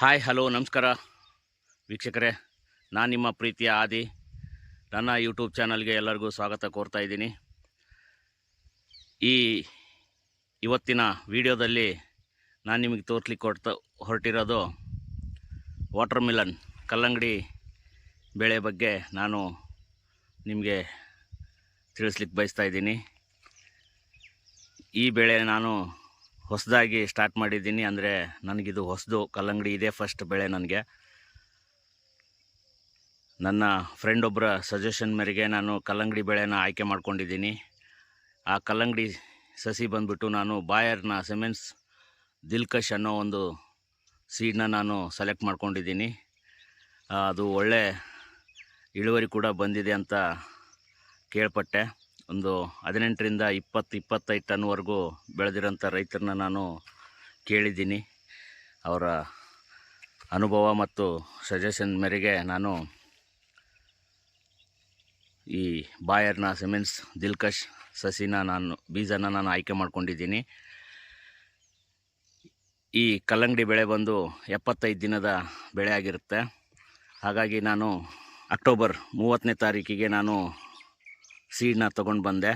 Hi hello ನಮಸ್ಕಾರ. ವೀಕ್ಷಕರೇ, ನಾನು ನಿಮ್ಮ ಪ್ರೀತಿಯ ಆದಿ. ನನ್ನ ಯೂಟ್ಯೂಬ್ ಚಾನಲ್ಗೆ ಎಲ್ಲರಿಗೂ ಸ್ವಾಗತ ಕೋರ್ತಾ ಇದ್ದೀನಿ. ಈ ಇವತ್ತಿನ ವಿಡಿಯೋದಲ್ಲಿ ನಾನು ನಿಮಗೆ ತೋರ್ಸ್ಲಿಕ್ಕೆ ಕೊಡ್ತಾ ಹೊರಟಿರೋದು ವಾಟರ್ ಮಿಲನ್ ಕಲ್ಲಂಗಡಿ ಬೆಳೆ ಬಗ್ಗೆ ನಾನು ನಿಮಗೆ ತಿಳಿಸ್ಲಿಕ್ಕೆ ಬಯಸ್ತಾ ಇದ್ದೀನಿ. ಈ ಬೆಳೆ ನಾನು ಹೊಸದಾಗಿ ಸ್ಟಾರ್ಟ್ ಮಾಡಿದ್ದೀನಿ. ಅಂದರೆ ನನಗಿದು ಹೊಸದು ಕಲ್ಲಂಗಡಿ ಇದೇ ಫಸ್ಟ್ ಬೆಳೆ ನನಗೆ. ನನ್ನ ಫ್ರೆಂಡ್ ಒಬ್ಬರ ಸಜೆಷನ್ ಮೇರೆಗೆ ನಾನು ಕಲ್ಲಂಗಡಿ ಬೆಳೆನ ಆಯ್ಕೆ ಮಾಡ್ಕೊಂಡಿದ್ದೀನಿ. ಆ ಕಲ್ಲಂಗಡಿ ಸಸಿ ಬಂದ್ಬಿಟ್ಟು ನಾನು ಬಾಯರ್ನ ಸೆಮೆನ್ಸ್ ದಿಲ್ಕಶ್ ಅನ್ನೋ ಒಂದು ಸೀಡನ್ನ ನಾನು ಸೆಲೆಕ್ಟ್ ಮಾಡ್ಕೊಂಡಿದ್ದೀನಿ. ಅದು ಒಳ್ಳೆ ಇಳುವರಿ ಕೂಡ ಬಂದಿದೆ ಅಂತ ಕೇಳ್ಪಟ್ಟೆ. ಒಂದು ಹದಿನೆಂಟರಿಂದ ಇಪ್ಪತ್ತು, ಇಪ್ಪತ್ತೈದು ಟನ್ವರೆಗೂ ಬೆಳೆದಿರೋಂಥ ರೈತರನ್ನ ನಾನು ಕೇಳಿದ್ದೀನಿ. ಅವರ ಅನುಭವ ಮತ್ತು ಸಜೆಷನ್ ಮೇರೆಗೆ ನಾನು ಈ ಬಾಯರ್ನ ಸಿಮೆನ್ಸ್ ದಿಲ್ಕಶ್ ಸಸಿನ ನಾನು, ಬೀಜನ ನಾನು ಆಯ್ಕೆ ಮಾಡ್ಕೊಂಡಿದ್ದೀನಿ. ಈ ಕಲ್ಲಂಗಡಿ ಬೆಳೆ ಬಂದು ಎಪ್ಪತ್ತೈದು ದಿನದ ಬೆಳೆ ಆಗಿರುತ್ತೆ. ಹಾಗಾಗಿ ನಾನು ಅಕ್ಟೋಬರ್ ಮೂವತ್ತನೇ ತಾರೀಕಿಗೆ ನಾನು ಸೀಡ್ನ ತೊಗೊಂಡು ಬಂದೆ.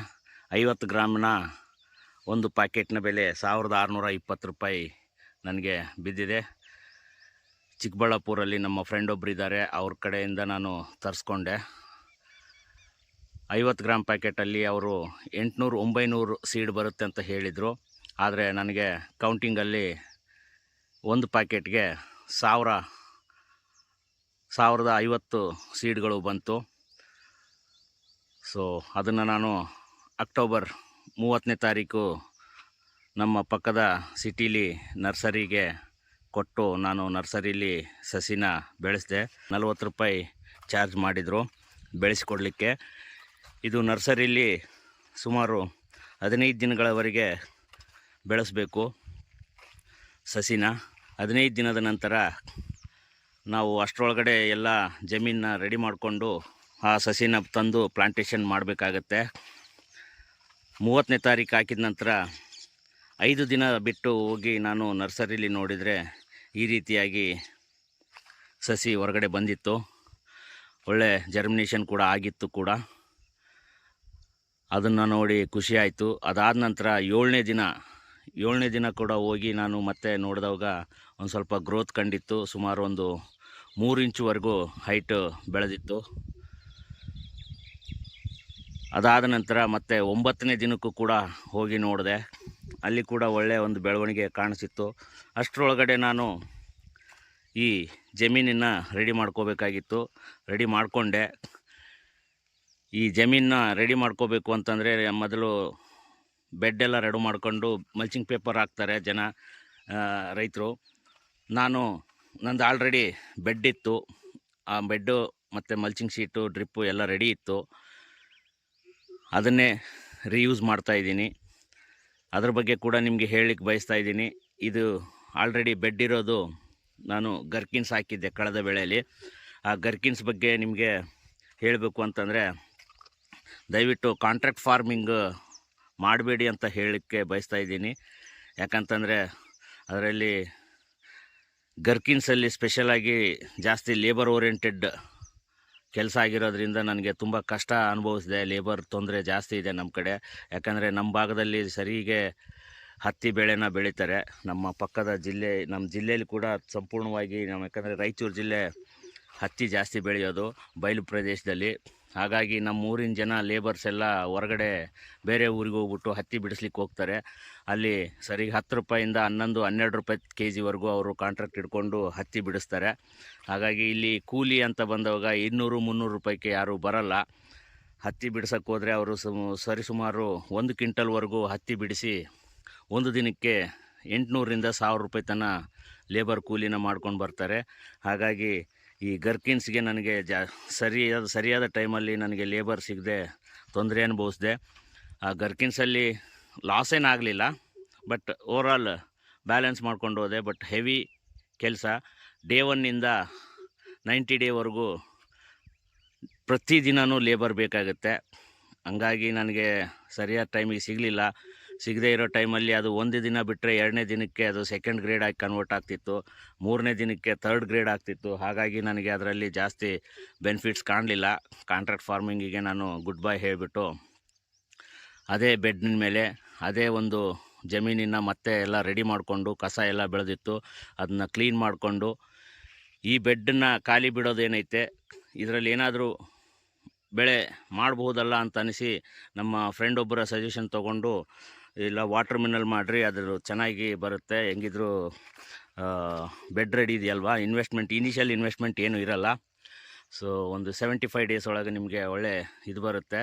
ಐವತ್ತು ಗ್ರಾಮ್ನ ಒಂದು ಪ್ಯಾಕೆಟ್ನ ಬೆಲೆ ಸಾವಿರದ ಆರುನೂರ ಇಪ್ಪತ್ತು ರೂಪಾಯಿ ನನಗೆ ಬಿದ್ದಿದೆ. ಚಿಕ್ಕಬಳ್ಳಾಪುರಲ್ಲಿ ನಮ್ಮ ಫ್ರೆಂಡ್ ಒಬ್ರು ಇದ್ದಾರೆ. ಅವ್ರ ಕಡೆಯಿಂದ ನಾನು ತರಿಸ್ಕೊಂಡೆ. ಐವತ್ತು ಗ್ರಾಮ್ ಪ್ಯಾಕೆಟಲ್ಲಿ ಅವರು ಎಂಟುನೂರು, ಒಂಬೈನೂರು ಸೀಡ್ ಬರುತ್ತೆ ಅಂತ ಹೇಳಿದರು. ಆದರೆ ನನಗೆ ಕೌಂಟಿಂಗಲ್ಲಿ ಒಂದು ಪ್ಯಾಕೆಟ್ಗೆ ಸಾವಿರ, ಸಾವಿರದ ಐವತ್ತು ಸೀಡ್ಗಳು ಬಂತು. ಸೊ ಅದನ್ನು ನಾನು ಅಕ್ಟೋಬರ್ ಮೂವತ್ತನೇ ತಾರೀಕು ನಮ್ಮ ಪಕ್ಕದ ಸಿಟೀಲಿ ನರ್ಸರಿಗೆ ಕೊಟ್ಟು ನಾನು ನರ್ಸರಿಲಿ ಸಸಿನ ಬೆಳೆಸಿದೆ. ನಲ್ವತ್ತು ರೂಪಾಯಿ ಚಾರ್ಜ್ ಮಾಡಿದರು ಬೆಳೆಸಿಕೊಡಲಿಕ್ಕೆ. ಇದು ನರ್ಸರಿಲಿ ಸುಮಾರು ಹದಿನೈದು ದಿನಗಳವರೆಗೆ ಬೆಳೆಸಬೇಕು ಸಸಿನ. ಹದಿನೈದು ದಿನದ ನಂತರ ನಾವು ಅಷ್ಟರೊಳಗಡೆ ಎಲ್ಲ ಜಮೀನನ್ನ ರೆಡಿ ಮಾಡಿಕೊಂಡು ಆ ಸಸಿನ ತಂದು ಪ್ಲಾಂಟೇಷನ್ ಮಾಡಬೇಕಾಗತ್ತೆ. ಮೂವತ್ತನೇ ತಾರೀಕು ಹಾಕಿದ ನಂತರ ಐದು ದಿನ ಬಿಟ್ಟು ಹೋಗಿ ನಾನು ನರ್ಸರಿಲಿ ನೋಡಿದರೆ ಈ ರೀತಿಯಾಗಿ ಸಸಿ ಹೊರಗಡೆ ಬಂದಿತ್ತು. ಒಳ್ಳೆ ಜರ್ಮಿನೇಷನ್ ಕೂಡ ಆಗಿತ್ತು ಕೂಡ. ಅದನ್ನು ನೋಡಿ ಖುಷಿ ಆಯಿತು. ಅದಾದ ನಂತರ ಏಳನೇ ದಿನ ಏಳನೇ ದಿನ ಕೂಡ ಹೋಗಿ ನಾನು ಮತ್ತೆ ನೋಡಿದಾಗ ಒಂದು ಸ್ವಲ್ಪ ಗ್ರೋತ್ ಕಂಡಿತ್ತು. ಸುಮಾರು ಒಂದು ಮೂರು ಇಂಚುವರೆಗೂ ಹೈಟ್ ಬೆಳೆದಿತ್ತು. ಅದಾದ ನಂತರ ಮತ್ತೆ ಒಂಬತ್ತನೇ ದಿನಕ್ಕೂ ಕೂಡ ಹೋಗಿ ನೋಡಿದೆ. ಅಲ್ಲಿ ಕೂಡ ಒಳ್ಳೆಯ ಒಂದು ಬೆಳವಣಿಗೆ ಕಾಣಿಸಿತ್ತು. ಅಷ್ಟರೊಳಗಡೆ ನಾನು ಈ ಜಮೀನನ್ನು ರೆಡಿ ಮಾಡ್ಕೋಬೇಕಾಗಿತ್ತು. ರೆಡಿ ಮಾಡಿಕೊಂಡೆ. ಈ ಜಮೀನನ್ನ ರೆಡಿ ಮಾಡ್ಕೋಬೇಕು ಅಂತಂದರೆ ಮೊದಲು ಬೆಡ್ ಎಲ್ಲ ರೆಡಿ ಮಾಡಿಕೊಂಡು ಮಲ್ಚಿಂಗ್ ಪೇಪರ್ ಹಾಕ್ತಾರೆ ಜನ ರೈತರು. ನಾನು, ನಂದು ಆಲ್ರೆಡಿ ಬೆಡ್ ಇತ್ತು. ಆ ಬೆಡ್ಡು ಮತ್ತು ಮಲ್ಚಿಂಗ್ ಶೀಟು ಡ್ರಿಪ್ಪು ಎಲ್ಲ ರೆಡಿ ಇತ್ತು. ಅದನ್ನೇ ರೀಯೂಸ್ ಮಾಡ್ತಾ ಇದ್ದೀನಿ. ಅದ್ರ ಬಗ್ಗೆ ಕೂಡ ನಿಮಗೆ ಹೇಳಲಿಕ್ಕೆ ಬಯಸ್ತಾ ಇದ್ದೀನಿ. ಇದು ಆಲ್ರೆಡಿ ಬೆಡ್ ಇರೋದು ನಾನು ಗರ್ಕಿನ್ಸ್ ಹಾಕಿದ್ದೆ ಕಳೆದ ಬೆಳೆಯಲ್ಲಿ ಆ ಗರ್ಕಿನ್ಸ್ ಬಗ್ಗೆ ನಿಮಗೆ ಹೇಳಬೇಕು ಅಂತಂದರೆ ದಯವಿಟ್ಟು ಕಾಂಟ್ರಾಕ್ಟ್ ಫಾರ್ಮಿಂಗ್ ಮಾಡಬೇಡಿ ಅಂತ ಹೇಳಲಿಕ್ಕೆ ಬಯಸ್ತಾ ಇದ್ದೀನಿ. ಯಾಕಂತಂದರೆ ಅದರಲ್ಲಿ ಗರ್ಕಿನ್ಸಲ್ಲಿ ಸ್ಪೆಷಲಾಗಿ ಜಾಸ್ತಿ ಲೇಬರ್ ಓರಿಯೆಂಟೆಡ್ ಕೆಲಸ ಆಗಿರೋದ್ರಿಂದ ನನಗೆ ತುಂಬ ಕಷ್ಟ ಅನುಭವಿಸಿದೆ. ಲೇಬರ್ ತೊಂದರೆ ಜಾಸ್ತಿ ಇದೆ ನಮ್ಮ ಕಡೆ. ಯಾಕಂದರೆ ನಮ್ಮ ಭಾಗದಲ್ಲಿ ಸರಿಗೆ ಹತ್ತಿ ಬೆಳೆನ ಬೆಳೀತಾರೆ. ನಮ್ಮ ಪಕ್ಕದ ಜಿಲ್ಲೆ ನಮ್ಮ ಜಿಲ್ಲೆಯಲ್ಲಿ ಕೂಡ ಸಂಪೂರ್ಣವಾಗಿ ನಮ್ಮ ಯಾಕಂದರೆ ರಾಯಚೂರು ಜಿಲ್ಲೆ ಹತ್ತಿ ಜಾಸ್ತಿ ಬೆಳೆಯೋದು ಬಯಲು ಪ್ರದೇಶದಲ್ಲಿ. ಹಾಗಾಗಿ ನಮ್ಮ ಊರಿನ ಜನ ಲೇಬರ್ಸ್ ಎಲ್ಲ ಹೊರಗಡೆ ಬೇರೆ ಊರಿಗೆ ಹೋಗ್ಬಿಟ್ಟು ಹತ್ತಿ ಬಿಡಿಸ್ಲಿಕ್ಕೆ ಹೋಗ್ತಾರೆ. ಅಲ್ಲಿ ಸರಿಗೆ ಹತ್ತು ರೂಪಾಯಿಂದ ಹನ್ನೊಂದು, ಹನ್ನೆರಡು ರೂಪಾಯಿ ಕೆ ಜಿವರೆಗೂ ಅವರು ಕಾಂಟ್ರಾಕ್ಟ್ ಇಟ್ಕೊಂಡು ಹತ್ತಿ ಬಿಡಿಸ್ತಾರೆ. ಹಾಗಾಗಿ ಇಲ್ಲಿ ಕೂಲಿ ಅಂತ ಬಂದವಾಗ ಇನ್ನೂರು, ಮುನ್ನೂರು ರೂಪಾಯಿಗೆ ಯಾರೂ ಬರಲ್ಲ. ಹತ್ತಿ ಬಿಡಿಸೋಕ್ಕೆ ಹೋದರೆ ಅವರು ಸುಮ್ ಸರಿಸುಮಾರು ಒಂದು ಕ್ವಿಂಟಲ್ವರೆಗೂ ಹತ್ತಿ ಬಿಡಿಸಿ ಒಂದು ದಿನಕ್ಕೆ ಎಂಟುನೂರಿಂದ ಸಾವಿರ ರೂಪಾಯಿ ತನಕ ಲೇಬರ್ ಕೂಲಿನ ಮಾಡ್ಕೊಂಡು ಬರ್ತಾರೆ. ಹಾಗಾಗಿ ಈ ಗರ್ಕಿನ್ಸ್ಗೆ ನನಗೆ ಜಾ ಸರಿಯಾದ ಸರಿಯಾದ ಟೈಮಲ್ಲಿ ನನಗೆ ಲೇಬರ್ ಸಿಗದೆ ತೊಂದರೆ ಅನುಭವಿಸಿದೆ. ಆ ಗರ್ಕಿನ್ಸಲ್ಲಿ ಲಾಸ್ ಏನಾಗಲಿಲ್ಲ ಬಟ್ ಓವರಾಲ್ ಬ್ಯಾಲೆನ್ಸ್ ಮಾಡ್ಕೊಂಡು ಹೋದೆ. ಬಟ್ ಹೆವಿ ಕೆಲಸ. ಡೇ ಒನ್ನಿಂದ ನೈಂಟಿ ಡೇವರೆಗೂ ಪ್ರತಿದಿನವೂ ಲೇಬರ್ ಬೇಕಾಗುತ್ತೆ. ಹಂಗಾಗಿ ನನಗೆ ಸರಿಯಾದ ಟೈಮಿಗೆ ಸಿಗಲಿಲ್ಲ. ಸಿಗದೇ ಇರೋ ಟೈಮಲ್ಲಿ ಅದು ಒಂದು ದಿನ ಬಿಟ್ಟರೆ ಎರಡನೇ ದಿನಕ್ಕೆ ಅದು ಸೆಕೆಂಡ್ ಗ್ರೇಡ್ ಆಗಿ ಕನ್ವರ್ಟ್ ಆಗ್ತಿತ್ತು. ಮೂರನೇ ದಿನಕ್ಕೆ ಥರ್ಡ್ ಗ್ರೇಡ್ ಆಗ್ತಿತ್ತು. ಹಾಗಾಗಿ ನನಗೆ ಅದರಲ್ಲಿ ಜಾಸ್ತಿ ಬೆನಿಫಿಟ್ಸ್ ಕಾಣಲಿಲ್ಲ. ಕಾಂಟ್ರಾಕ್ಟ್ ಫಾರ್ಮಿಂಗಿಗೆ ನಾನು ಗುಡ್ ಬೈ ಹೇಳಿಬಿಟ್ಟು ಅದೇ ಬೆಡ್ನ ಮೇಲೆ ಅದೇ ಒಂದು ಜಮೀನಿನ ಮತ್ತೆ ಎಲ್ಲ ರೆಡಿ ಮಾಡಿಕೊಂಡು ಕಸ ಎಲ್ಲ ಬೆಳೆದಿತ್ತು. ಅದನ್ನ ಕ್ಲೀನ್ ಮಾಡಿಕೊಂಡು ಈ ಬೆಡ್ಡನ್ನು ಖಾಲಿ ಬಿಡೋದೇನೈತೆ ಇದರಲ್ಲಿ ಏನಾದರೂ ಬೆಳೆ ಮಾಡಬಹುದಲ್ಲ ಅಂತ ಅನಿಸಿ ನಮ್ಮ ಫ್ರೆಂಡ್ ಒಬ್ಬರ ಸಜೆಷನ್ ತೊಗೊಂಡು ಇಲ್ಲ ವಾಟರ್ ಮಿನಲ್ ಮಾಡಿರಿ ಅದ್ರ ಚೆನ್ನಾಗಿ ಬರುತ್ತೆ. ಹೆಂಗಿದ್ರು ಬೆಡ್ ರೆಡಿ ಇದೆಯಲ್ವಾ? ಇನ್ವೆಸ್ಟ್ಮೆಂಟ್ ಇನಿಷಿಯಲ್ ಇನ್ವೆಸ್ಟ್ಮೆಂಟ್ ಏನೂ ಇರಲ್ಲ. ಸೊ ಒಂದು ಸೆವೆಂಟಿ ಫೈವ್ ಡೇಸ್ ಒಳಗೆ ನಿಮಗೆ ಒಳ್ಳೆ ಇದು ಬರುತ್ತೆ.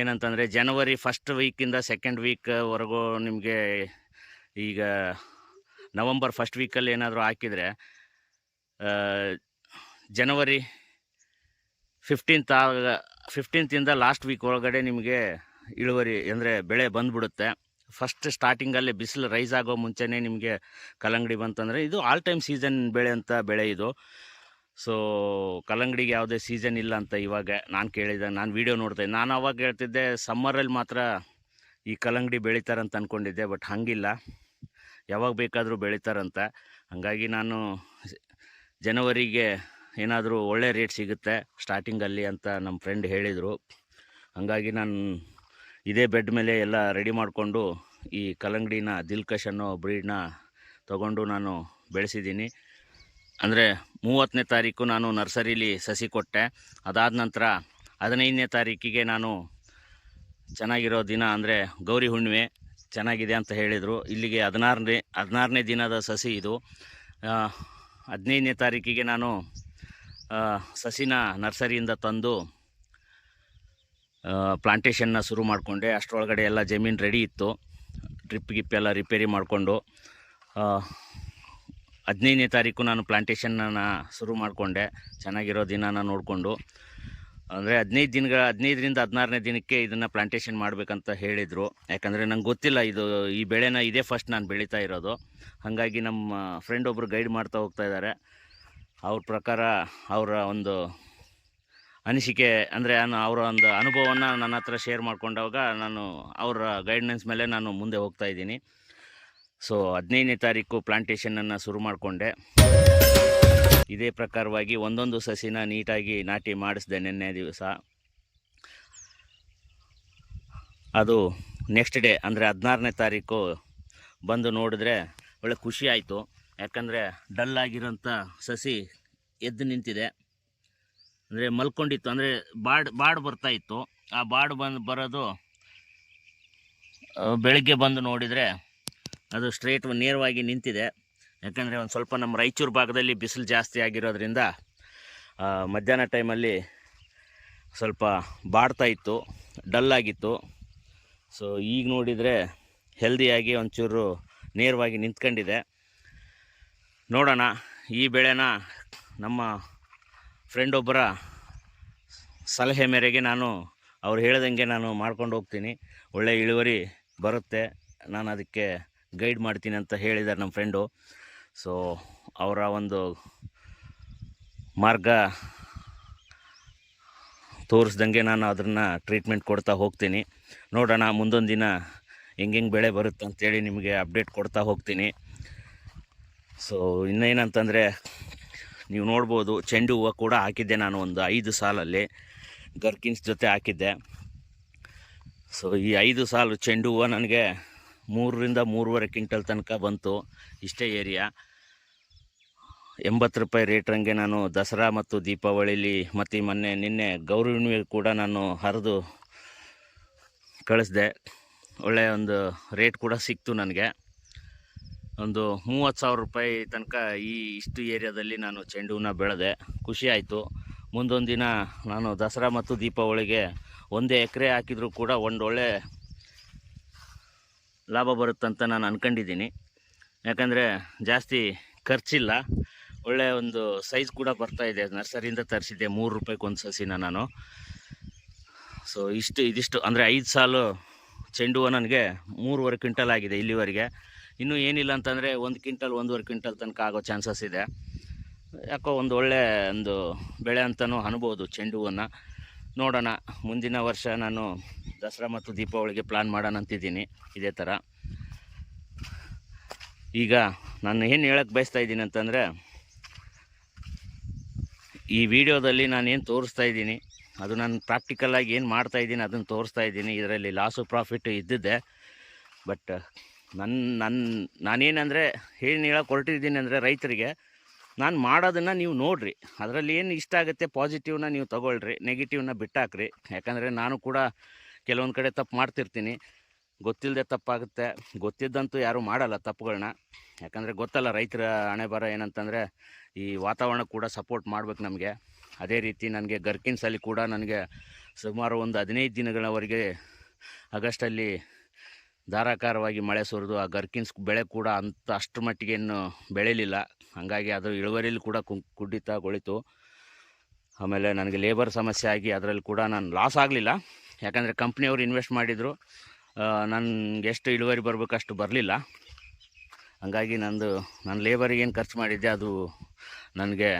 ಏನಂತಂದರೆ ಜನವರಿ ಫಸ್ಟ್ ವೀಕಿಂದ ಸೆಕೆಂಡ್ ವೀಕ್ವರೆಗೂ ನಿಮಗೆ ಈಗ ನವಂಬರ್ ಫಸ್ಟ್ ವೀಕಲ್ಲಿ ಏನಾದರೂ ಹಾಕಿದರೆ ಜನವರಿ ಫಿಫ್ಟೀನ್ತ್ ಆಗ ಫಿಫ್ಟೀನ್ತಿಂದ ಲಾಸ್ಟ್ ವೀಕ್ ಒಳಗಡೆ ನಿಮಗೆ ಇಳುವರಿ ಅಂದರೆ ಬೆಳೆ ಬಂದ್ಬಿಡುತ್ತೆ. ಫಸ್ಟ್ ಸ್ಟಾರ್ಟಿಂಗಲ್ಲಿ ಬಿಸಿಲು ರೈಸ್ ಆಗೋ ಮುಂಚೆನೇ ನಿಮಗೆ ಕಲ್ಲಂಗಡಿ ಬಂತಂದರೆ ಇದು ಆಲ್ ಟೈಮ್ ಸೀಸನ್ ಬೆಳೆ ಅಂತ ಬೆಳೆ ಇದು. ಸೊ ಕಲ್ಲಂಗಡಿಗೆ ಯಾವುದೇ ಸೀಸನ್ ಇಲ್ಲ ಅಂತ ಇವಾಗ ನಾನು ಕೇಳಿದೆ, ನಾನು ವೀಡಿಯೋ ನೋಡ್ತೇನೆ ನಾನು ಅವಾಗ ಹೇಳ್ತಿದ್ದೆ ಸಮ್ಮರಲ್ಲಿ ಮಾತ್ರ ಈ ಕಲ್ಲಂಗಡಿ ಬೆಳೀತಾರಂತ ಅಂದ್ಕೊಂಡಿದ್ದೆ ಬಟ್ ಹಾಗಿಲ್ಲ. ಯಾವಾಗ ಬೇಕಾದರೂ ಬೆಳೀತಾರಂತ. ಹಾಗಾಗಿ ನಾನು ಜನವರಿಗೆ ಏನಾದರೂ ಒಳ್ಳೆ ರೇಟ್ ಸಿಗುತ್ತೆ ಸ್ಟಾರ್ಟಿಂಗಲ್ಲಿ ಅಂತ ನಮ್ಮ ಫ್ರೆಂಡ್ ಹೇಳಿದರು. ಹಾಗಾಗಿ ನಾನು ಇದೇ ಬೆಡ್ ಮೇಲೆ ಎಲ್ಲ ರೆಡಿ ಮಾಡಿಕೊಂಡು ಈ ಕಲ್ಲಂಗಡಿನ ದಿಲ್ಕಶ್ ಅನ್ನೋ ಬ್ರೀಡ್ನ ತಗೊಂಡು ನಾನು ಬೆಳೆಸಿದ್ದೀನಿ. ಅಂದರೆ ಮೂವತ್ತನೇ ತಾರೀಕು ನಾನು ನರ್ಸರಿಲಿ ಸಸಿ ಕೊಟ್ಟೆ. ಅದಾದ ನಂತರ ಹದಿನೈದನೇ ತಾರೀಕಿಗೆ ನಾನು ಚೆನ್ನಾಗಿರೋ ದಿನ ಅಂದರೆ ಗೌರಿ ಹುಣ್ಣಿಮೆ ಚೆನ್ನಾಗಿದೆ ಅಂತ ಹೇಳಿದರು. ಇಲ್ಲಿಗೆ ಹದಿನಾರನೇ ಹದಿನಾರನೇ ದಿನದ ಸಸಿ ಇದು. ಹದಿನೈದನೇ ತಾರೀಕಿಗೆ ನಾನು ಸಸಿನ ನರ್ಸರಿಯಿಂದ ತಂದು ಪ್ಲಾಂಟೇಷನ್ನ ಶುರು ಮಾಡಿಕೊಂಡೆ. ಅಷ್ಟರೊಳಗಡೆ ಎಲ್ಲ ಜಮೀನು ರೆಡಿ ಇತ್ತು. ಡ್ರಿಪ್ ಗಿಪ್ ಎಲ್ಲ ರಿಪೇರಿ ಮಾಡಿಕೊಂಡು ಹದಿನೈದನೇ ತಾರೀಕು ನಾನು ಪ್ಲಾಂಟೇಷನ್ನ ಶುರು ಮಾಡಿಕೊಂಡೆ. ಚೆನ್ನಾಗಿರೋ ದಿನಾನ ನೋಡಿಕೊಂಡು, ಅಂದರೆ ಹದಿನೈದು ದಿನಗಳ, ಹದಿನೈದರಿಂದ ಹದಿನಾರನೇ ದಿನಕ್ಕೆ ಇದನ್ನು ಪ್ಲಾಂಟೇಷನ್ ಮಾಡಬೇಕಂತ ಹೇಳಿದರು. ಯಾಕಂದರೆ ನಂಗೆ ಗೊತ್ತಿಲ್ಲ, ಇದು, ಈ ಬೆಳೆನ ಇದೇ ಫಸ್ಟ್ ನಾನು ಬೆಳೀತಾ ಇರೋದು. ಹಾಗಾಗಿ ನಮ್ಮ ಫ್ರೆಂಡ್ ಒಬ್ಬರು ಗೈಡ್ ಮಾಡ್ತಾ ಹೋಗ್ತಾ ಇದ್ದಾರೆ ಅವ್ರ ಪ್ರಕಾರ ಅವರ ಒಂದು ಅನಿಸಿಕೆ ಅಂದರೆ ನಾನು ಅವರ ಒಂದು ಅನುಭವವನ್ನು ನನ್ನ ಹತ್ರ ಶೇರ್ ಮಾಡಿಕೊಂಡಾಗ ನಾನು ಅವರ ಗೈಡ್ನೆನ್ಸ್ ಮೇಲೆ ನಾನು ಮುಂದೆ ಹೋಗ್ತಾ ಇದ್ದೀನಿ. ಸೊ ಹದಿನೈದನೇ ತಾರೀಕು ಪ್ಲಾಂಟೇಷನನ್ನು ಶುರು ಮಾಡಿಕೊಂಡೆ. ಇದೇ ಪ್ರಕಾರವಾಗಿ ಒಂದೊಂದು ಸಸಿನ ನೀಟಾಗಿ ನಾಟಿ ಮಾಡಿಸಿದೆ ನಿನ್ನೆ ದಿವಸ. ಅದು ನೆಕ್ಸ್ಟ್ ಡೇ ಅಂದರೆ ಹದಿನಾರನೇ ತಾರೀಕು ಬಂದು ನೋಡಿದ್ರೆ ಒಳ್ಳೆ ಖುಷಿ ಆಯಿತು. ಯಾಕಂದರೆ ಡಲ್ ಆಗಿರೋಂಥ ಸಸಿ ಎದ್ದು ನಿಂತಿದೆ. ಅಂದರೆ ಮಲ್ಕೊಂಡಿತ್ತು, ಅಂದರೆ ಬಾಡ್ ಬಾಡ್ ಬರ್ತಾ ಇತ್ತು. ಆ ಬಾಡ್ ಬಂದು ಬರೋದು ಬೆಳಗ್ಗೆ ಬಂದು ನೋಡಿದರೆ ಅದು ಸ್ಟ್ರೇಟ್ ನೇರವಾಗಿ ನಿಂತಿದೆ. ಯಾಕಂದರೆ ಒಂದು ಸ್ವಲ್ಪ ನಮ್ಮ ರಾಯಚೂರು ಭಾಗದಲ್ಲಿ ಬಿಸಿಲು ಜಾಸ್ತಿ ಆಗಿರೋದ್ರಿಂದ ಮಧ್ಯಾಹ್ನ ಟೈಮಲ್ಲಿ ಸ್ವಲ್ಪ ಬಾಡ್ತಾ ಇತ್ತು ಡಲ್ ಆಗಿತ್ತು. ಸೊ ಈಗ ನೋಡಿದರೆ ಹೆಲ್ದಿಯಾಗಿ ಒಂಚೂರು ನೇರವಾಗಿ ನಿಂತ್ಕೊಂಡಿದೆ. ನೋಡೋಣ, ಈ ಬೆಳೆನ ನಮ್ಮ ಫ್ರೆಂಡ್ ಒಬ್ಬರ ಸಲಹೆ ಮೇರೆಗೆ ನಾನು ಅವ್ರು ಹೇಳ್ದಂಗೆ ನಾನು ಮಾಡ್ಕೊಂಡು ಹೋಗ್ತೀನಿ. ಒಳ್ಳೆ ಇಳುವರಿ ಬರುತ್ತೆ. ನಾನು ಅದಕ್ಕೆ ಗೈಡ್ ಮಾಡ್ತೀನಿ ಅಂತ ಹೇಳಿದ್ದಾರೆ ನಮ್ಮ ಫ್ರೆಂಡು ಸೊ ಅವರ ಒಂದು ಮಾರ್ಗ ತೋರಿಸ್ದಂಗೆ ನಾನು ಅದನ್ನು ಟ್ರೀಟ್ಮೆಂಟ್ ಕೊಡ್ತಾ ಹೋಗ್ತೀನಿ. ನೋಡೋಣ, ಮುಂದೊಂದು ದಿನ ಹೆಂಗೆ ಬೆಳೆ ಬರುತ್ತೆ ಅಂತೇಳಿ ನಿಮಗೆ ಅಪ್ಡೇಟ್ ಕೊಡ್ತಾ ಹೋಗ್ತೀನಿ. ಸೊ ಇನ್ನೇನಂತಂದರೆ ನೀವು ನೋಡ್ಬೋದು, ಚೆಂಡು ಹೂವು ಕೂಡ ಹಾಕಿದ್ದೆ ನಾನು ಒಂದು ಐದು ಸಾಲಲ್ಲಿ, ಗರ್ಕಿನ್ಸ್ ಜೊತೆ ಹಾಕಿದ್ದೆ. ಸೊ ಈ ಐದು ಸಾಲು ಚೆಂಡು ಹೂವು ನನಗೆ ಮೂರರಿಂದ ಮೂರುವರೆ ಕ್ವಿಂಟಲ್ ತನಕ ಬಂತು ಇಷ್ಟೇ ಏರಿಯಾ. ಎಂಬತ್ತು ರೂಪಾಯಿ ರೇಟ್ರಂಗೆ ನಾನು ದಸರಾ ಮತ್ತು ದೀಪಾವಳಿಲಿ ಮತ್ತು ಮೊನ್ನೆ ನಿನ್ನೆ ಗೌರಿ ಹುಣ್ಣಿಮೆ ಕೂಡ ನಾನು ಹರಿದು ಕಳಿಸ್ದೆ. ಒಳ್ಳೆಯ ಒಂದು ರೇಟ್ ಕೂಡ ಸಿಕ್ತು ನನಗೆ. ಒಂದು ಮೂವತ್ತು ಸಾವಿರ ರೂಪಾಯಿ ತನಕ ಈ ಇಷ್ಟು ಏರಿಯಾದಲ್ಲಿ ನಾನು ಚೆಂಡು ಹೂವನ್ನ ಬೆಳೆದೆ. ಖುಷಿ ಆಯಿತು. ಮುಂದೊಂದು ದಿನ ನಾನು ದಸರಾ ಮತ್ತು ದೀಪಾವಳಿಗೆ ಒಂದೇ ಎಕರೆ ಹಾಕಿದರೂ ಕೂಡ ಒಂದೊಳ್ಳೆ ಲಾಭ ಬರುತ್ತಂತ ನಾನು ಅಂದ್ಕೊಂಡಿದ್ದೀನಿ ಯಾಕಂದರೆ ಜಾಸ್ತಿ ಖರ್ಚಿಲ್ಲ. ಒಳ್ಳೆಯ ಒಂದು ಸೈಜ್ ಕೂಡ ಬರ್ತಾ ಇದೆ. ನರ್ಸರಿಯಿಂದ ತರಿಸಿದ್ದೆ ಮೂರು ರೂಪಾಯಿಗೆ ಒಂದು ಸಸಿನ ನಾನು. ಸೊ ಇಷ್ಟು, ಇದಿಷ್ಟು, ಅಂದರೆ ಐದು ಸಾಲು ಚೆಂಡು ಹೂವು ನನಗೆ ಮೂರುವರೆ ಕ್ವಿಂಟಲ್ ಆಗಿದೆ ಇಲ್ಲಿವರೆಗೆ. ಇನ್ನೂ ಏನಿಲ್ಲ ಅಂತಂದರೆ ಒಂದು ಕ್ವಿಂಟಲ್, ಒಂದೂವರೆ ಕ್ವಿಂಟಲ್ ತನಕ ಆಗೋ ಚಾನ್ಸಸ್ ಇದೆ. ಯಾಕೋ ಒಂದು ಒಳ್ಳೆ ಒಂದು ಬೆಳೆ ಅಂತಲೂ ಅನ್ಬೋದು ಚೆಂಡು ಹೂವನ್ನು ನೋಡೋಣ, ಮುಂದಿನ ವರ್ಷ ನಾನು ದಸರಾ ಮತ್ತು ದೀಪಾವಳಿಗೆ ಪ್ಲ್ಯಾನ್ ಮಾಡೋಣ ಅಂತಿದ್ದೀನಿ ಇದೇ ಥರ ಈಗ ನಾನು ಏನು ಹೇಳಕ್ಕೆ ಬಯಸ್ತಾ ಇದ್ದೀನಿ ಅಂತಂದರೆ, ಈ ವಿಡಿಯೋದಲ್ಲಿ ನಾನು ಏನು ತೋರಿಸ್ತಾ ಇದ್ದೀನಿ, ಅದು ನಾನು ಪ್ರಾಕ್ಟಿಕಲ್ಲಾಗಿ ಏನು ಮಾಡ್ತಾ ಇದ್ದೀನಿ ಅದನ್ನು ತೋರಿಸ್ತಾ ಇದ್ದೀನಿ. ಇದರಲ್ಲಿ ಲಾಸು ಪ್ರಾಫಿಟ್ ಇದ್ದಿದ್ದೆ ಬಟ್ ನನ್ನ ನನ್ನ ನಾನೇನಂದರೆ ಹೇಳಿ ಹೇಳೋಕೆ ಹೊರಟಿದ್ದೀನಿ ಅಂದರೆ ರೈತರಿಗೆ, ನಾನು ಮಾಡೋದನ್ನು ನೀವು ನೋಡಿರಿ. ಅದರಲ್ಲಿ ಏನು ಇಷ್ಟ ಆಗುತ್ತೆ ಪಾಸಿಟಿವ್ನ ನೀವು ತೊಗೊಳ್ರಿ ನೆಗೆಟಿವ್ನ ಬಿಟ್ಟಾಕ್ರಿ. ಯಾಕಂದರೆ ನಾನು ಕೂಡ ಕೆಲವೊಂದು ಕಡೆ ತಪ್ಪು ಮಾಡ್ತಿರ್ತೀನಿ. ಗೊತ್ತಿಲ್ಲದೆ ತಪ್ಪಾಗುತ್ತೆ. ಗೊತ್ತಿದ್ದಂತೂ ಯಾರೂ ಮಾಡಲ್ಲ ತಪ್ಪುಗಳನ್ನ ಯಾಕಂದರೆ ಗೊತ್ತಲ್ಲ ರೈತರ ಹಣೆ ಬರ ಏನಂತಂದರೆ ಈ ವಾತಾವರಣ ಕೂಡ ಸಪೋರ್ಟ್ ಮಾಡ್ಬೇಕು ನಮಗೆ. ಅದೇ ರೀತಿ ನನಗೆ ಗರ್ಕಿನ್ಸಲ್ಲಿ ಕೂಡ ನನಗೆ ಸುಮಾರು ಒಂದು ಹದಿನೈದು ದಿನಗಳವರೆಗೆ ಆಗಸ್ಟಲ್ಲಿ ಧಾರಾಕಾರವಾಗಿ ಮಳೆ ಸುರಿದು, ಆ ಗರ್ಕಿನ್ಸ್ ಬೆಳೆ ಕೂಡ ಅಂಥ ಮಟ್ಟಿಗೆ ಏನು ಬೆಳೆಯಲಿಲ್ಲ ಹಾಗಾಗಿ ಅದರ ಇಳುವರಿಯಲ್ಲಿ ಕೂಡ ಕುಡಿತಗೊಳಿತು ಆಮೇಲೆ ನನಗೆ ಲೇಬರ್ ಸಮಸ್ಯೆ ಆಗಿ ಅದರಲ್ಲಿ ಕೂಡ ನಾನು ಲಾಸ್ ಆಗಲಿಲ್ಲ. ಯಾಕಂದರೆ ಕಂಪ್ನಿಯವರು ಇನ್ವೆಸ್ಟ್ ಮಾಡಿದರು. ನನಗೆ ಎಷ್ಟು ಇಳುವರಿ ಬರಬೇಕಷ್ಟು ಬರಲಿಲ್ಲ. ಹಾಗಾಗಿ ನಂದು ನಾನು ಲೇಬರಿಗೆ ಏನು ಖರ್ಚು ಮಾಡಿದ್ದೆ ಅದು ನನಗೆ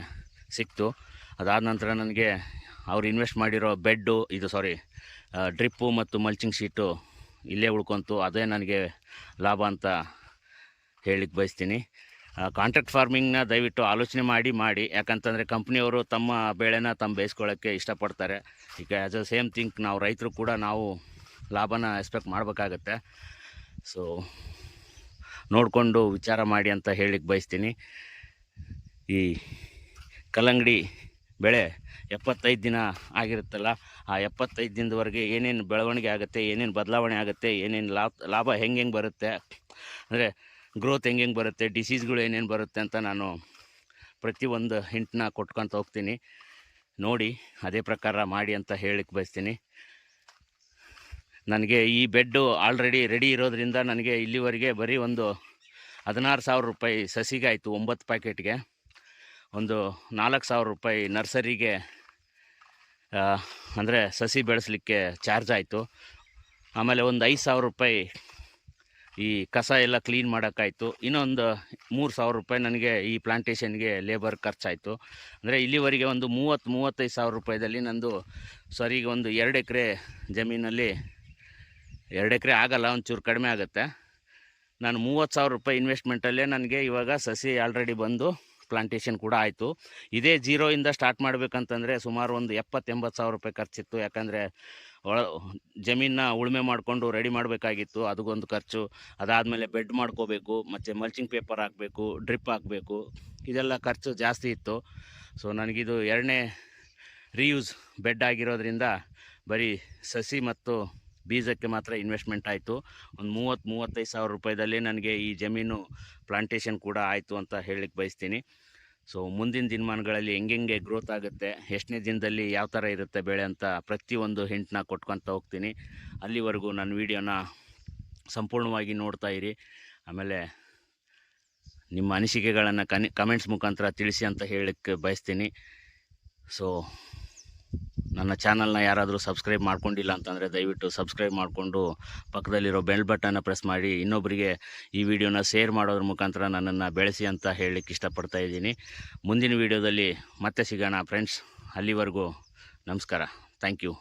ಸಿಕ್ತು. ಅದಾದ ನಂತರ ನನಗೆ ಅವ್ರು ಇನ್ವೆಸ್ಟ್ ಮಾಡಿರೋ ಬೆಡ್ಡು, ಇದು ಸಾರಿ ಡ್ರಿಪ್ಪು ಮತ್ತು ಮಲ್ಚಿಂಗ್ ಶೀಟು ಇಲ್ಲೇ ಉಳ್ಕೊಂತು, ಅದೇ ನನಗೆ ಲಾಭ ಅಂತ ಹೇಳಿಕ್ಕೆ ಬಯಸ್ತೀನಿ. ಕಾಂಟ್ರಾಕ್ಟ್ ಫಾರ್ಮಿಂಗ್ನ ದಯವಿಟ್ಟು ಆಲೋಚನೆ ಮಾಡಿ ಮಾಡಿ. ಯಾಕಂತಂದರೆ ಕಂಪ್ನಿಯವರು ತಮ್ಮ ಬೆಳೆನ ತಮ್ಮ ಬೇಯಿಸ್ಕೊಳ್ಳೋಕ್ಕೆ ಇಷ್ಟಪಡ್ತಾರೆ. ಈಗ ಆ್ಯಸ್ ಅ ಸೇಮ್ ಥಿಂಕ್ ನಾವು ರೈತರು ಕೂಡ ನಾವು ಲಾಭನ ಎಕ್ಸ್ಪೆಕ್ಟ್ ಮಾಡಬೇಕಾಗತ್ತೆ. ಸೊ ನೋಡಿಕೊಂಡು ವಿಚಾರ ಮಾಡಿ ಅಂತ ಹೇಳಿಕ್ಕೆ ಬಯಸ್ತೀನಿ. ಈ ಕಲ್ಲಂಗಡಿ ಬೆಳೆ ಎಪ್ಪತ್ತೈದು ದಿನ ಆಗಿರುತ್ತಲ್ಲ, ಆ ಎಪ್ಪತ್ತೈದು ದಿನದವರೆಗೆ ಏನೇನು ಬೆಳವಣಿಗೆ ಆಗುತ್ತೆ, ಏನೇನು ಬದಲಾವಣೆ ಆಗುತ್ತೆ, ಏನೇನು ಲಾಭ ಲಾಭ ಹೆಂಗೆ ಹೆಂಗೆ ಬರುತ್ತೆ, ಅಂದರೆ ಗ್ರೋತ್ ಹೆಂಗೆ ಹೆಂಗೆ ಬರುತ್ತೆ ಡಿಸೀಸ್ಗಳು ಏನೇನು ಬರುತ್ತೆ ಅಂತ ನಾನು ಪ್ರತಿಯೊಂದು ಹಿಂಟನ್ನ ಕೊಟ್ಕೊತ ಹೋಗ್ತೀನಿ. ನೋಡಿ, ಅದೇ ಪ್ರಕಾರ ಮಾಡಿ ಅಂತ ಹೇಳಿಕ್ಕೆ ಬಯಸ್ತೀನಿ. ನನಗೆ ಈ ಬೆಡ್ಡು ಆಲ್ರೆಡಿ ರೆಡಿ ಇರೋದ್ರಿಂದ ನನಗೆ ಇಲ್ಲಿವರೆಗೆ ಬರೀ ಒಂದು ಹದಿನಾರು ಸಾವಿರ ರೂಪಾಯಿ ಸಸಿಗೆ ಆಯಿತು, ಒಂಬತ್ತು ಪ್ಯಾಕೆಟ್ಗೆ ಒಂದು ನಾಲ್ಕು ಸಾವಿರ ರೂಪಾಯಿ ನರ್ಸರಿಗೆ ಅಂದರೆ ಸಸಿ ಬೆಳೆಸಲಿಕ್ಕೆ ಚಾರ್ಜ್ ಆಯಿತು. ಆಮೇಲೆ ಒಂದು ಐದು ಸಾವಿರ ರೂಪಾಯಿ ಈ ಕಸ ಎಲ್ಲ ಕ್ಲೀನ್ ಮಾಡೋಕ್ಕಾಯಿತು. ಇನ್ನೊಂದು ಮೂರು ಸಾವಿರ ರೂಪಾಯಿ ನನಗೆ ಈ ಪ್ಲಾಂಟೇಷನ್ಗೆ ಲೇಬರ್ ಖರ್ಚಾಯಿತು. ಅಂದರೆ ಇಲ್ಲಿವರೆಗೆ ಒಂದು ಮೂವತ್ತು, ಮೂವತ್ತೈದು ಸಾವಿರ ರೂಪಾಯಿದಲ್ಲಿ ನಂದು ಸರಿಗೆ ಒಂದು ಎರಡು ಎಕರೆ ಜಮೀನಲ್ಲಿ, ಎರಡು ಎಕರೆ ಆಗಲ್ಲ, ಒಂಚೂರು ಕಡಿಮೆ ಆಗುತ್ತೆ. ನಾನು ಮೂವತ್ತು ಸಾವಿರ ರೂಪಾಯಿ ಇನ್ವೆಸ್ಟ್ಮೆಂಟಲ್ಲೇ ನನಗೆ ಇವಾಗ ಸಸಿ ಆಲ್ರೆಡಿ ಬಂದು ಪ್ಲಾಂಟೇಷನ್ ಕೂಡ ಆಯಿತು. ಇದೇ ಜೀರೋಯಿಂದ ಸ್ಟಾರ್ಟ್ ಮಾಡಬೇಕಂತಂದರೆ ಸುಮಾರು ಒಂದು ಎಪ್ಪತ್ತು ಎಂಬತ್ತು ಸಾವಿರ ರೂಪಾಯಿ ಖರ್ಚಿತ್ತು. ಯಾಕಂದರೆ ಒಳ ಜಮೀನ ಉಳುಮೆ ಮಾಡಿಕೊಂಡು ರೆಡಿ ಮಾಡಬೇಕಾಗಿತ್ತು. ಅದಕ್ಕೊಂದು ಖರ್ಚು. ಅದಾದಮೇಲೆ ಬೆಡ್ ಮಾಡ್ಕೋಬೇಕು, ಮತ್ತು ಮಲ್ಚಿಂಗ್ ಪೇಪರ್ ಹಾಕಬೇಕು ಡ್ರಿಪ್ ಹಾಕಬೇಕು. ಇದೆಲ್ಲ ಖರ್ಚು ಜಾಸ್ತಿ ಇತ್ತು. ಸೊ ನನಗಿದು ಎರಡನೇ ರೀಯೂಸ್ ಬೆಡ್ ಆಗಿರೋದ್ರಿಂದ ಬರೀ ಸಸಿ ಮತ್ತು ಬೀಜಕ್ಕೆ ಮಾತ್ರ ಇನ್ವೆಸ್ಟ್ಮೆಂಟ್ ಆಯಿತು. ಒಂದು ಮೂವತ್ತು, ಮೂವತ್ತೈದು ಸಾವಿರ ರೂಪಾಯಿದಲ್ಲಿ ನನಗೆ ಈ ಜಮೀನು ಪ್ಲಾಂಟೇಷನ್ ಕೂಡ ಆಯಿತು ಅಂತ ಹೇಳಲಿಕ್ಕೆ ಬಯಸ್ತೀನಿ. ಸೊ ಮುಂದಿನ ದಿನಮಾನಗಳಲ್ಲಿ ಹೆಂಗೆಂಗೆ ಗ್ರೋತ್ ಆಗುತ್ತೆ, ಎಷ್ಟನೇ ದಿನದಲ್ಲಿ ಯಾವ ಥರ ಇರುತ್ತೆ ಬೆಳೆ ಅಂತ ಪ್ರತಿಯೊಂದು ಹಿಂಟನ್ನ ಕೊಟ್ಕೊತ ಹೋಗ್ತೀನಿ. ಅಲ್ಲಿವರೆಗೂ ನನ್ನ ವೀಡಿಯೋನ ಸಂಪೂರ್ಣವಾಗಿ ನೋಡ್ತಾ ಇರಿ. ಆಮೇಲೆ ನಿಮ್ಮ ಅನಿಸಿಕೆಗಳನ್ನು ಕನಿ ಕಮೆಂಟ್ಸ್ ಮುಖಾಂತರ ತಿಳಿಸಿ ಅಂತ ಹೇಳಕ್ಕೆ ಬಯಸ್ತೀನಿ. ಸೊ ನನ್ನ ಚಾನಲ್ನ ಯಾರಾದರೂ ಸಬ್ಸ್ಕ್ರೈಬ್ ಮಾಡ್ಕೊಂಡಿಲ್ಲ ಅಂತಂದರೆ ದಯವಿಟ್ಟು ಸಬ್ಸ್ಕ್ರೈಬ್ ಮಾಡಿಕೊಂಡು ಪಕ್ಕದಲ್ಲಿರೋ ಬೆಲ್ ಬಟನ್ನ ಪ್ರೆಸ್ ಮಾಡಿ. ಇನ್ನೊಬ್ಬರಿಗೆ ಈ ವಿಡಿಯೋನ ಶೇರ್ ಮಾಡೋದ್ರ ಮುಖಾಂತರ ನನ್ನನ್ನು ಬೆಳೆಸಿ ಅಂತ ಹೇಳಲಿಕ್ಕೆ ಇಷ್ಟಪಡ್ತಾ ಇದ್ದೀನಿ. ಮುಂದಿನ ವಿಡಿಯೋದಲ್ಲಿ ಮತ್ತೆ ಸಿಗೋಣ. ಫ್ರೆಂಡ್ಸ್, ಅಲ್ಲಿವರೆಗೂ ನಮಸ್ಕಾರ. Thank you.